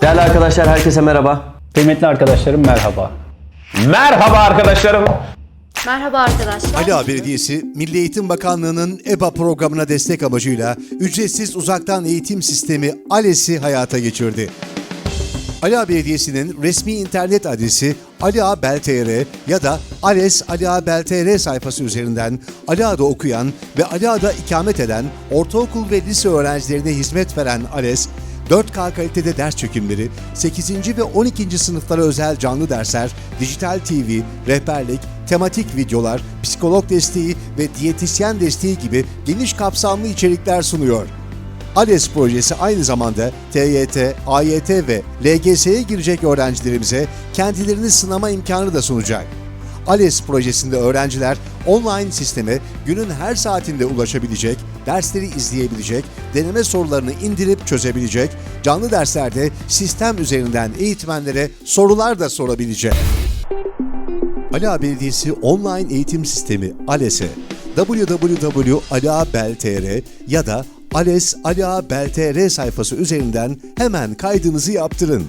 Değerli arkadaşlar herkese merhaba. Kıymetli arkadaşlarım merhaba. Merhaba arkadaşlarım. Merhaba arkadaşlar. Ali Ağa Belediyesi, Milli Eğitim Bakanlığı'nın EBA programına destek amacıyla ücretsiz uzaktan eğitim sistemi ALES'i hayata geçirdi. Ali Ağa Belediyesi'nin resmi internet adresi Ali Ağa Bel.tr ya da ALES Ali Ağa Bel.tr sayfası üzerinden Ali Ağa'da okuyan ve Ali Ağa'da ikamet eden ortaokul ve lise öğrencilerine hizmet veren ALES, 4K kalitede ders çekimleri, 8. ve 12. sınıflara özel canlı dersler, dijital TV, rehberlik, tematik videolar, psikolog desteği ve diyetisyen desteği gibi geniş kapsamlı içerikler sunuyor. ALES projesi aynı zamanda TYT, AYT ve LGS'ye girecek öğrencilerimize kendilerini sınama imkanı da sunacak. ALES projesinde öğrenciler online sisteme günün her saatinde ulaşabilecek, dersleri izleyebilecek, deneme sorularını indirip çözebilecek, canlı derslerde sistem üzerinden eğitmenlere sorular da sorabilecek. Ali Ağa Belediyesi online eğitim sistemi ALES'e www.aliaabel.tr ya da ALES Ali Ağa Bel.tr sayfası üzerinden hemen kaydınızı yaptırın.